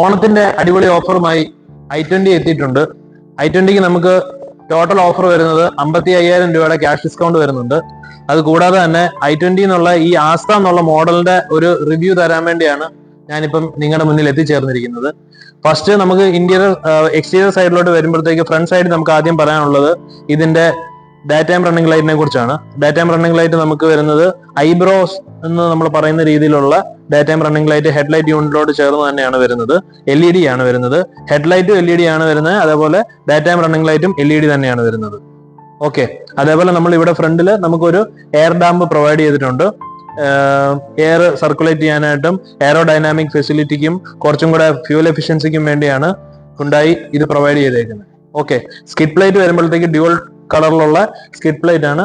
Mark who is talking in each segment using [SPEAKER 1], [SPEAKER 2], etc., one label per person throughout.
[SPEAKER 1] ഓണത്തിന്റെ അടിപൊളി ഓഫറുമായി ഐ ട്വന്റി എത്തിയിട്ടുണ്ട്. ഐ ട്വന്റിക്ക് നമുക്ക് ടോട്ടൽ ഓഫർ വരുന്നത് അമ്പത്തി അയ്യായിരം രൂപയുടെ ക്യാഷ് ഡിസ്കൗണ്ട് വരുന്നുണ്ട്. അത് കൂടാതെ തന്നെ ഐ ട്വന്റി എന്നുള്ള ഈ ആസ്ത എന്നുള്ള മോഡലിന്റെ ഒരു റിവ്യൂ തരാൻ വേണ്ടിയാണ് ഞാനിപ്പം നിങ്ങളുടെ മുന്നിൽ എത്തിച്ചേർന്നിരിക്കുന്നത്. ഫസ്റ്റ് നമുക്ക് ഇന്റീരിയർ എക്സ്റ്റീരിയർ സൈഡിലോട്ട് വരുമ്പോഴത്തേക്ക് ഫ്രണ്ട് സൈഡ് നമുക്ക് ആദ്യം പറയാനുള്ളത് ഇതിന്റെ ഡേ ടൈം റണ്ണിംഗ് ലൈറ്റിനെ കുറിച്ചാണ്. ഡേ ടൈം റണ്ണിംഗ് ലൈറ്റ് നമുക്ക് വരുന്നത് ഐബ്രോസ് എന്ന് നമ്മൾ പറയുന്ന രീതിയിലുള്ള day time running light head light യൂണിറ്റിലോട് ചേർന്ന് തന്നെയാണ് വരുന്നത്. എൽ ഇ ഡി ആണ് വരുന്നത്. ഹെഡ് ലൈറ്റും എൽ ഇ ഡി ആണ് വരുന്നത്. അതേപോലെ ഡേ ടൈം റണ്ണിംഗ് ലൈറ്റും എൽ ഇ ഡി തന്നെയാണ് വരുന്നത്. ഓക്കെ അതേപോലെ നമ്മൾ ഇവിടെ ഫ്രണ്ടിൽ നമുക്കൊരു എയർ ഡാമ്പ് പ്രൊവൈഡ് ചെയ്തിട്ടുണ്ട്. എയർ സർക്കുലേറ്റ് ചെയ്യാനായിട്ടും എയറോ ഡൈനാമിക് ഫെസിലിറ്റിക്കും കുറച്ചും കൂടെ ഫ്യൂൽ എഫിഷ്യൻസിക്കും വേണ്ടിയാണ് ഉണ്ടായി ഇത് പ്രൊവൈഡ് ചെയ്തേക്കുന്നത്. ഓക്കെ സ്കിഡ് പ്ലേറ്റ് വരുമ്പോഴത്തേക്ക് ഡ്യുവൽ കളറിലുള്ള സ്കിഡ് പ്ലേറ്റ് ആണ്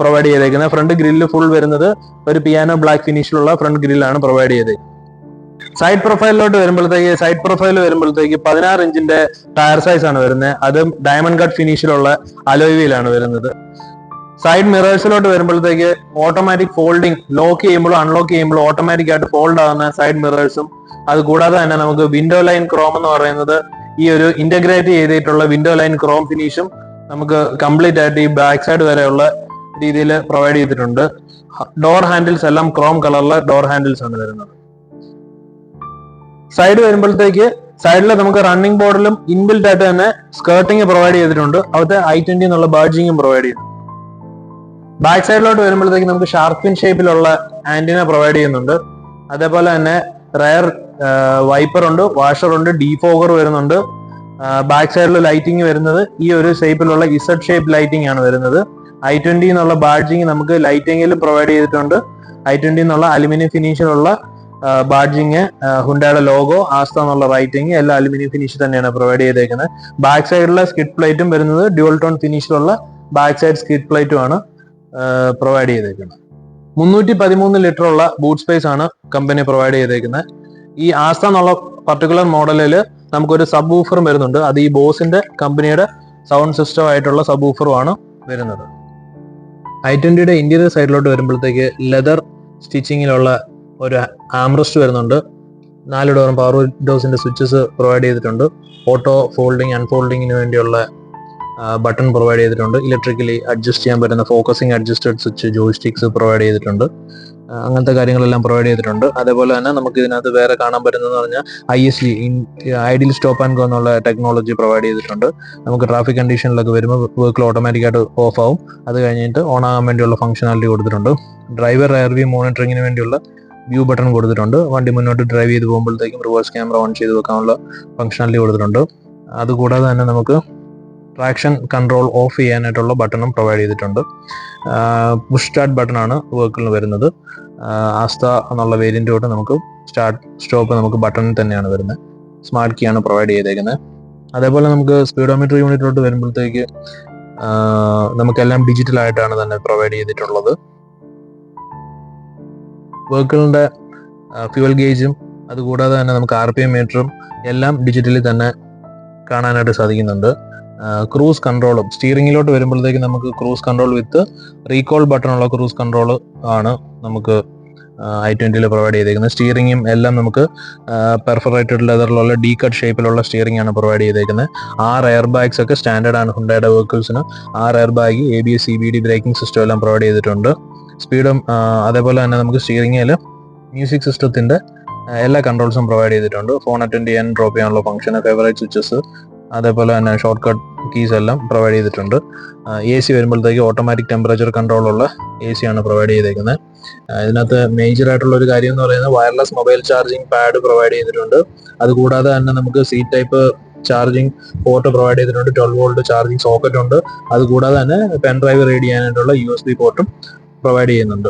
[SPEAKER 1] പ്രൊവൈഡ് ചെയ്തേക്കുന്നത്. ഫ്രണ്ട് ഗ്രില്ല് ഫുൾ വരുന്നത് ഒരു പിയാനോ ബ്ലാക്ക് ഫിനിഷിലുള്ള ഫ്രണ്ട് ഗ്രില്ലാണ് പ്രൊവൈഡ് ചെയ്തത് സൈഡ് പ്രൊഫൈലിലോട്ട് വരുമ്പോഴത്തേക്ക് സൈഡ് പ്രൊഫൈൽ വരുമ്പോഴത്തേക്ക് പതിനാറ് ഇഞ്ചിന്റെ ടയർ സൈസ് ആണ് വരുന്നത്. അതും ഡയമണ്ട് കട്ട് ഫിനിഷിലുള്ള അലോയിലാണ് വരുന്നത്. സൈഡ് മിറേഴ്സിലോട്ട് വരുമ്പോഴത്തേക്ക് ഓട്ടോമാറ്റിക് ഫോൾഡിംഗ് ലോക്ക് ചെയ്യുമ്പോഴും അൺലോക്ക് ചെയ്യുമ്പോഴും ഓട്ടോമാറ്റിക് ആയിട്ട് ഫോൾഡ് ആവുന്ന സൈഡ് മിറേഴ്സും അത് കൂടാതെ തന്നെ നമുക്ക് വിൻഡോ ലൈൻ ക്രോം എന്ന് പറയുന്നത് ഈ ഒരു ഇന്റഗ്രേറ്റ് ചെയ്തിട്ടുള്ള വിൻഡോ ലൈൻ ക്രോം ഫിനിഷും നമുക്ക് കംപ്ലീറ്റ് ആയിട്ട് ഈ ബാക്ക് സൈഡ് വരെയുള്ള രീതിയിൽ പ്രൊവൈഡ് ചെയ്തിട്ടുണ്ട്. ഡോർ ഹാൻഡിൽസ് എല്ലാം ക്രോം കളറിലെ ഡോർ ഹാൻഡിൽസ് ആണ് വരുന്നത്. സൈഡ് വരുമ്പോഴത്തേക്ക് സൈഡിൽ നമുക്ക് റണ്ണിംഗ് ബോർഡിലും ഇൻബിൽറ്റ് ആയിട്ട് തന്നെ സ്കേർട്ടിങ് പ്രൊവൈഡ് ചെയ്തിട്ടുണ്ട്. അവിടുത്തെ ഐ ട്വന്റി എന്നുള്ള ബാഡ്ജിങ്ങും പ്രൊവൈഡ് ചെയ്യുന്നു. ബാക്ക് സൈഡിലോട്ട് വരുമ്പോഴത്തേക്ക് നമുക്ക് ഷാർപ്പിൻ ഷേപ്പിലുള്ള ആന്റിന പ്രൊവൈഡ് ചെയ്യുന്നുണ്ട്. അതേപോലെ തന്നെ റയർ വൈപ്പർ ഉണ്ട് വാഷർ ഉണ്ട് ഡീഫോഗർ വരുന്നുണ്ട്. ബാക്ക് സൈഡിൽ ലൈറ്റിംഗ് വരുന്നത് ഈ ഒരു ഷേപ്പിലുള്ള ഇസഡ് ഷേപ്പ് ലൈറ്റിംഗ് ആണ് വരുന്നത്. ഐ ട്വന്റി എന്നുള്ള ബാഡ്ജിങ് നമുക്ക് ലൈറ്റിംഗിൽ പ്രൊവൈഡ് ചെയ്തിട്ടുണ്ട്. ഐ ട്വന്റി എന്നുള്ള അലുമിനിയം ഫിനിഷിലുള്ള ബാഡ്ജിങ് ഹുണ്ടയുടെ ലോഗോ ആസ്ത എന്നുള്ള റൈറ്റിംഗ് എല്ലാം അലുമിനിയം ഫിനിഷ് തന്നെയാണ് പ്രൊവൈഡ് ചെയ്തേക്കുന്നത്. ബാക്ക് സൈഡിലെ സ്കിഡ് പ്ലേറ്റും വരുന്നത് ഡ്യുവൽ ടോൺ ഫിനിഷിലുള്ള ബാക്ക് സൈഡ് സ്കിഡ് പ്ലേറ്റും ആണ് പ്രൊവൈഡ് ചെയ്തേക്കുന്നത്. മുന്നൂറ്റി പതിമൂന്ന് ലിറ്റർ ഉള്ള ബൂട്ട് സ്പേസ് ആണ് കമ്പനി പ്രൊവൈഡ് ചെയ്തേക്കുന്നത്. ഈ ആസ്ത എന്നുള്ള പർട്ടിക്കുലർ മോഡലിൽ നമുക്കൊരു സബ് ഊഫറും വരുന്നുണ്ട്. അത് ഈ ബോസിന്റെ കമ്പനിയുടെ സൗണ്ട് സിസ്റ്റം ആയിട്ടുള്ള സബ് ഊഫറുമാണ് വരുന്നത്. ഐ ട്വന്റിയുടെ ഇന്റീരിയർ സൈഡിലോട്ട് വരുമ്പോഴത്തേക്ക് ലെതർ സ്റ്റിച്ചിങ്ങിലുള്ള ഒരു ആംറസ്റ്റ് വരുന്നുണ്ട്. നാല് ഡോറും പവർ ഡോസിന്റെ സ്വിച്ചസ് പ്രൊവൈഡ് ചെയ്തിട്ടുണ്ട്. ഓട്ടോ ഫോൾഡിങ് അൺഫോൾഡിങ്ങിന് വേണ്ടിയുള്ള ബട്ടൺ പ്രൊവൈഡ് ചെയ്തിട്ടുണ്ട്. ഇലക്ട്രിക്കലി അഡ്ജസ്റ്റ് ചെയ്യാൻ പറ്റുന്ന focusing adjusted switch joysticks provide ചെയ്തിട്ടുണ്ട്. അങ്ങനത്തെ കാര്യങ്ങളെല്ലാം പ്രൊവൈഡ് ചെയ്തിട്ടുണ്ട്. അതേപോലെ തന്നെ നമുക്ക് ഇതിനകത്ത് വേറെ കാണാൻ പറ്റുന്നതെന്ന് പറഞ്ഞാൽ I S D idle stop and go എന്നുള്ള ടെക്നോളജി പ്രൊവൈഡ് ചെയ്തിട്ടുണ്ട്. നമുക്ക് ട്രാഫിക് കണ്ടീഷനിലൊക്കെ വരുമ്പോൾ വെഹിക്കിൾ ഓട്ടോമാറ്റിക്കായിട്ട് ഓഫ് ആവും. അത് കഴിഞ്ഞിട്ട് ഓൺ ആകാൻ വേണ്ടിയുള്ള ഫംഗ്ഷനാലിറ്റി കൊടുത്തിട്ടുണ്ട്. ഡ്രൈവർ എയർ വ്യൂ മോണിറ്ററിങ്ങിന് വേണ്ടിയുള്ള വ്യൂ ബട്ടൺ കൊടുത്തിട്ടുണ്ട്. വണ്ടി മുന്നോട്ട് ഡ്രൈവ് ചെയ്ത് പോകുമ്പോഴത്തേക്കും റിവേഴ്സ് ക്യാമറ ഓൺ ചെയ്ത് വെക്കാനുള്ള ഫംഗ്ഷനാലിറ്റി കൊടുത്തിട്ടുണ്ട്. അതുകൂടാതെ തന്നെ നമുക്ക് ട്രാക്ഷൻ കൺട്രോൾ ഓഫ് ചെയ്യാനായിട്ടുള്ള ബട്ടണും പ്രൊവൈഡ് ചെയ്തിട്ടുണ്ട്. പുഷ് സ്റ്റാർട്ട് ബട്ടൺ ആണ് വെഹിക്കിളിന് വരുന്നത്. ആസ്ത എന്നുള്ള വേരിയന്റ് തൊട്ട് നമുക്ക് സ്റ്റാർട്ട് സ്റ്റോപ്പ് നമുക്ക് ബട്ടണിൽ തന്നെയാണ് വരുന്നത്. സ്മാർട്ട് കീ ആണ് പ്രൊവൈഡ് ചെയ്തേക്കുന്നത്. അതേപോലെ നമുക്ക് സ്പീഡോമീറ്റർ യൂണിറ്റിലോട്ട് വരുമ്പോഴത്തേക്ക് നമുക്കെല്ലാം ഡിജിറ്റൽ ആയിട്ടാണ് തന്നെ പ്രൊവൈഡ് ചെയ്തിട്ടുള്ളത്. വെഹിക്കിളിന്റെ ഫ്യൂവൽ ഗേജും അതുകൂടാതെ തന്നെ നമുക്ക് ആർ പി എം മീറ്ററും എല്ലാം ഡിജിറ്റലി തന്നെ കാണാനായിട്ട് സാധിക്കുന്നുണ്ട്. ക്രൂസ് കൺട്രോളും സ്റ്റീറിങ്ങിലോട്ട് വരുമ്പോഴത്തേക്ക് നമുക്ക് ക്രൂസ് കൺട്രോൾ വിത്ത് റീകോൾ ബട്ടണുള്ള ക്രൂസ് കൺട്രോൾ ആണ് നമുക്ക് ഐ ട്വന്റിയിൽ പ്രൊവൈഡ് ചെയ്തേക്കുന്നത്. സ്റ്റിയറിംഗും എല്ലാം നമുക്ക് പെർഫറേറ്റഡ് ലെതറിലുള്ള ഡീ കട്ട് ഷേപ്പിലുള്ള സ്റ്റിയറിംഗ് ആണ് പ്രൊവൈഡ് ചെയ്തേക്കുന്നത്. ആറ് എയർ ബാഗ്സ് ഒക്കെ സ്റ്റാൻഡേർഡ് ആണ് ഹുണ്ടയുടെ വെഹിക്കിൾസിന് ആറ് air bag A B S C B D braking system എല്ലാം പ്രൊവൈഡ് ചെയ്തിട്ടുണ്ട്. സ്പീഡും അതേപോലെ തന്നെ നമുക്ക് സ്റ്റിയറിംഗിൽ മ്യൂസിക് സിസ്റ്റത്തിന്റെ എല്ലാ കൺട്രോൾസും പ്രൊവൈഡ് ചെയ്തിട്ടുണ്ട്. ഫോൺ അറ്റൻഡ് ചെയ്യാൻ ഡ്രോപ്പ് ചെയ്യാനുള്ള ഫംഗ്ഷൻ ഫേവറേറ്റ് സ്വിച്ചസ് അതേപോലെ തന്നെ ഷോർട്ട് കട്ട് കീസ് എല്ലാം പ്രൊവൈഡ് ചെയ്തിട്ടുണ്ട്. എ സി വരുമ്പോഴത്തേക്ക് ഓട്ടോമാറ്റിക് ടെമ്പറേച്ചർ കൺട്രോൾ ഉള്ള എ സി ആണ് പ്രൊവൈഡ് ചെയ്തേക്കുന്നത്. ഇതിനകത്ത് മേജർ ആയിട്ടുള്ള ഒരു കാര്യം എന്ന് പറയുന്നത് wireless mobile charging pad provide ചെയ്തിട്ടുണ്ട്. അതുകൂടാതെ തന്നെ നമുക്ക് C type charging port provide ചെയ്തിട്ടുണ്ട്. ട്വൽവ് വോൾട്ട് ചാർജിങ് സോക്കറ്റ് ഉണ്ട്. അതുകൂടാതെ തന്നെ പെൻ ഡ്രൈവ് റീഡ് ചെയ്യാനായിട്ടുള്ള യു എസ് ബി പോർട്ടും പ്രൊവൈഡ് ചെയ്യുന്നുണ്ട്.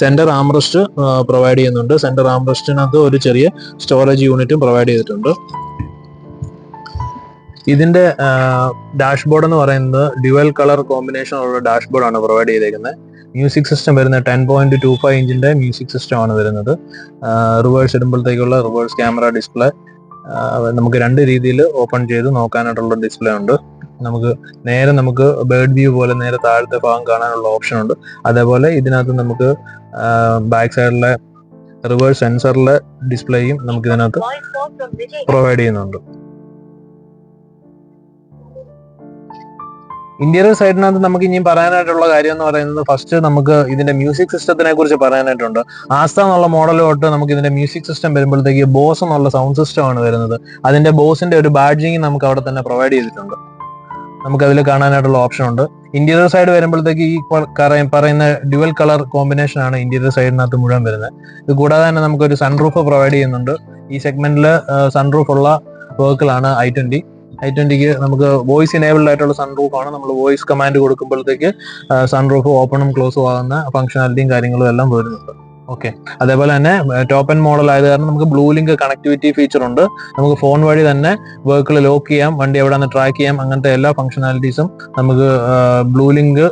[SPEAKER 1] സെന്റർ ആംറസ്റ്റ് പ്രൊവൈഡ് ചെയ്യുന്നുണ്ട്. സെന്റർ ആംറസ്റ്റിനകത്ത് ഒരു ചെറിയ സ്റ്റോറേജ് യൂണിറ്റും പ്രൊവൈഡ് ചെയ്തിട്ടുണ്ട്. ഇതിന്റെ ഡാഷ്ബോർഡ് എന്ന് പറയുന്നത് ഡ്യുവൽ കളർ കോമ്പിനേഷൻ ഉള്ള ഡാഷ്ബോർഡ് ആണ് പ്രൊവൈഡ് ചെയ്തേക്കുന്നത് മ്യൂസിക് സിസ്റ്റം വരുന്ന ടെൻ പോയിന്റ് ടു ഫൈവ് ഇഞ്ചിന്റെ മ്യൂസിക് സിസ്റ്റം ആണ് വരുന്നത്. റിവേഴ്സ് ഇടുമ്പോഴത്തേക്കുള്ള റിവേഴ്സ് ക്യാമറ ഡിസ്പ്ലേ നമുക്ക് രണ്ട് രീതിയിൽ ഓപ്പൺ ചെയ്ത് നോക്കാനായിട്ടുള്ള ഡിസ്പ്ലേ ഉണ്ട്. നമുക്ക് നേരെ നമുക്ക് ബേർഡ് വ്യൂ പോലെ നേരെ താഴത്തെ ഭാഗം കാണാനുള്ള ഓപ്ഷൻ ഉണ്ട്. അതേപോലെ ഇതിനകത്ത് നമുക്ക് ബാക്ക് സൈഡിലെ റിവേഴ്സ് സെൻസറിലെ ഡിസ്പ്ലേയും നമുക്ക് ഇതിനകത്ത്. പ്രൊവൈഡ് ചെയ്യുന്നുണ്ട്. ഇന്റീരിയർ സൈഡിനകത്ത് നമുക്ക് ഇനിയും പറയാനായിട്ടുള്ള കാര്യം എന്ന് പറയുന്നത് ഫസ്റ്റ് നമുക്ക് ഇതിന്റെ മ്യൂസിക് സിസ്റ്റത്തിനെ കുറിച്ച് പറയാനായിട്ടുണ്ട്. ആസ്ത എന്നുള്ള മോഡൽ തൊട്ട് നമുക്ക് ഇതിന്റെ മ്യൂസിക് സിസ്റ്റം വരുമ്പോഴത്തേക്ക് ബോസ് എന്നുള്ള സൗണ്ട് സിസ്റ്റം ആണ് വരുന്നത്. അതിന്റെ ബോസിന്റെ ഒരു ബാഡ്ജിങ് നമുക്ക് അവിടെ തന്നെ പ്രൊവൈഡ് ചെയ്തിട്ടുണ്ട്. നമുക്ക് അതിൽ കാണാനായിട്ടുള്ള ഓപ്ഷൻ ഉണ്ട്. ഇന്റീരിയർ സൈഡ് വരുമ്പോഴത്തേക്ക് ഈ പറയുന്ന ഡ്യുവൽ കളർ കോമ്പിനേഷൻ ആണ് ഇന്റീരിയർ സൈഡിനകത്ത് മുഴുവൻ വരുന്നത്. ഇത് കൂടാതെ തന്നെ നമുക്കൊരു സൺറൂഫ് പ്രൊവൈഡ് ചെയ്യുന്നുണ്ട്. ഈ സെഗ്മെന്റിൽ സൺറൂഫ് ഉള്ള വെഹിക്കിളാണ് ഐ ട്വന്റി ഐ ട്വന്റിക്ക് നമുക്ക് വോയിസ് ഇനേബിൾഡ് ആയിട്ടുള്ള സൺറൂഫ് ആണ്. നമ്മൾ വോയിസ് കമാൻഡ് കൊടുക്കുമ്പോഴത്തേക്ക് സൺറൂഫ് ഓപ്പണും ക്ലോസും ആകുന്ന ഫംഗ്ഷനാലിറ്റിയും കാര്യങ്ങളും എല്ലാം വരുന്നുണ്ട്. ഓക്കെ അതേപോലെ തന്നെ ടോപ്പ് ആൻഡ് മോഡൽ ആയത് കാരണം നമുക്ക് ബ്ലൂ ലിങ്ക് കണക്ടിവിറ്റി ഫീച്ചർ ഉണ്ട്. നമുക്ക് ഫോൺ വഴി തന്നെ വെഹിക്കിൾ ലോക്ക് ചെയ്യാം വണ്ടി എവിടെ നിന്ന് ട്രാക്ക് ചെയ്യാം അങ്ങനത്തെ എല്ലാ ഫംഗ്ഷനാലിറ്റീസും നമുക്ക് ബ്ലൂ ലിങ്ക്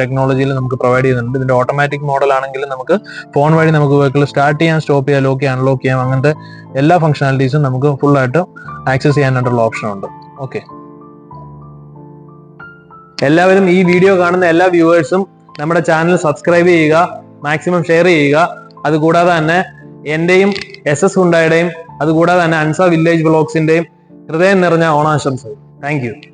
[SPEAKER 1] ടെക്നോളജിയിൽ നമുക്ക് പ്രൊവൈഡ് ചെയ്യുന്നുണ്ട്. ഇതിന്റെ ഓട്ടോമാറ്റിക് മോഡൽ ആണെങ്കിലും നമുക്ക് ഫോൺ വഴി നമുക്ക് വെഹിക്കിൾ സ്റ്റാർട്ട് ചെയ്യാം സ്റ്റോപ്പ് ചെയ്യാം ലോക്ക് ചെയ്യാം അൺലോക്ക് ചെയ്യാം അങ്ങനത്തെ എല്ലാ ഫംഗ്ഷനാലിറ്റീസും നമുക്ക് ഫുള്ളായിട്ട് ആക്സസ് ചെയ്യാനായിട്ടുള്ള ഓപ്ഷൻ ഉണ്ട്. ഓക്കെ എല്ലാവരും ഈ വീഡിയോ കാണുന്ന എല്ലാ വ്യൂവേഴ്സും നമ്മുടെ ചാനൽ സബ്സ്ക്രൈബ് ചെയ്യുക മാക്സിമം ഷെയർ ചെയ്യുക. അതുകൂടാതെ തന്നെ എന്റെയും എസ് എസ് ഹുണ്ടായുടെയും അതുകൂടാതെ തന്നെ അൻസ വില്ലേജ് ബ്ലോഗ്സിന്റെയും ഹൃദയം നിറഞ്ഞ ഓണാശംസകൾ. താങ്ക്